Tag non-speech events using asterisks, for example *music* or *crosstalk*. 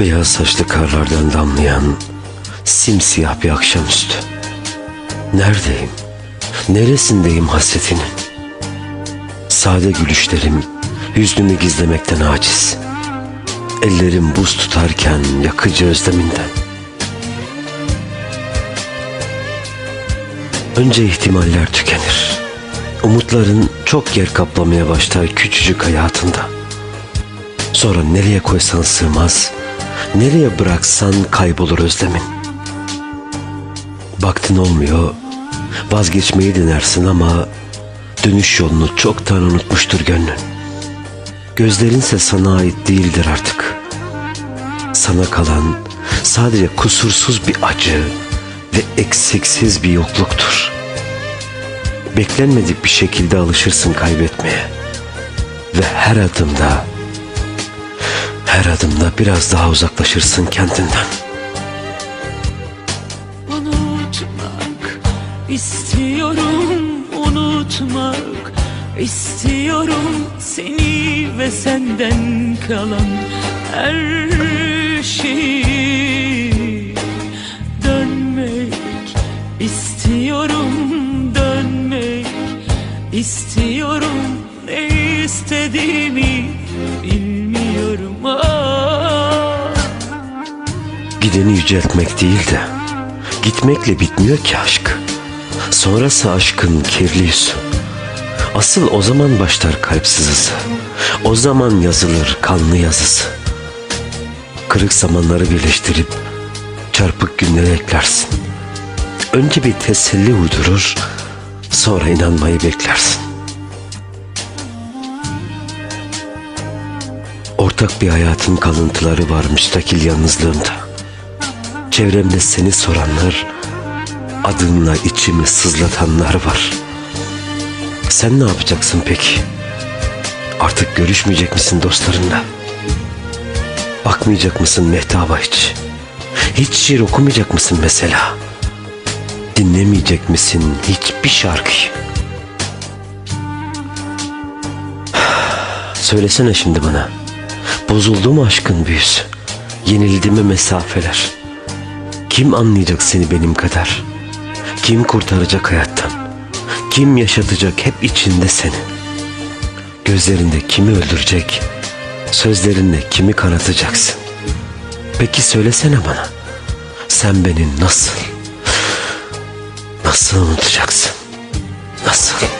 Beyaz saçlı karlardan damlayan simsiyah bir akşamüstü. Neredeyim? Neresindeyim hasretinin? Sade gülüşlerim hüznümü gizlemekten aciz. Ellerim buz tutarken yakıcı özleminden. Önce ihtimaller tükenir. Umutların çok yer kaplamaya başlar küçücük hayatında. Sonra nereye koysan sığmaz, nereye bıraksan kaybolur özlemin. Baktın olmuyor, vazgeçmeyi denersin ama dönüş yolunu çoktan unutmuştur gönlün. Gözlerinse sana ait değildir artık. Sana kalan sadece kusursuz bir acı ve eksiksiz bir yokluktur. Beklenmedik bir şekilde alışırsın kaybetmeye. Ve her adımda her adımda biraz daha uzaklaşırsın kendinden. Unutmak istiyorum unutmak istiyorum seni ve senden kalan her şeyi dönmek istiyorum dönmek istiyorum ne istediğimi bilmiyorum ah. Gideni yüceltmek değil de gitmekle bitmiyor ki aşk. Sonrası aşkın kirli yüzü. Asıl o zaman başlar kalp sızısı. O zaman yazılır kanlı yazısı. Kırık zamanları birleştirip çarpık günleri eklersin. Önce bir teselli uydurur, sonra inanmayı beklersin. Ortak bir hayatın kalıntıları var müstakil yalnızlığımda. Çevremde seni soranlar, adınla içimi sızlatanlar var. Sen ne yapacaksın peki? Artık görüşmeyecek misin dostlarınla? Bakmayacak mısın mehtaba hiç? Hiç şiir okumayacak mısın mesela? Dinlemeyecek misin hiçbir şarkıyı? *sighs* Söylesene şimdi bana. Bozuldu mu aşkın büyüsü? Yenildi mi mesafeler? Kim anlayacak seni benim kadar? Kim kurtaracak hayattan? Kim yaşatacak hep içinde seni? Gözlerinde kimi öldürecek? Sözlerinde kimi kanatacaksın? Peki söylesene bana. Sen beni nasıl, nasıl unutacaksın? Nasıl?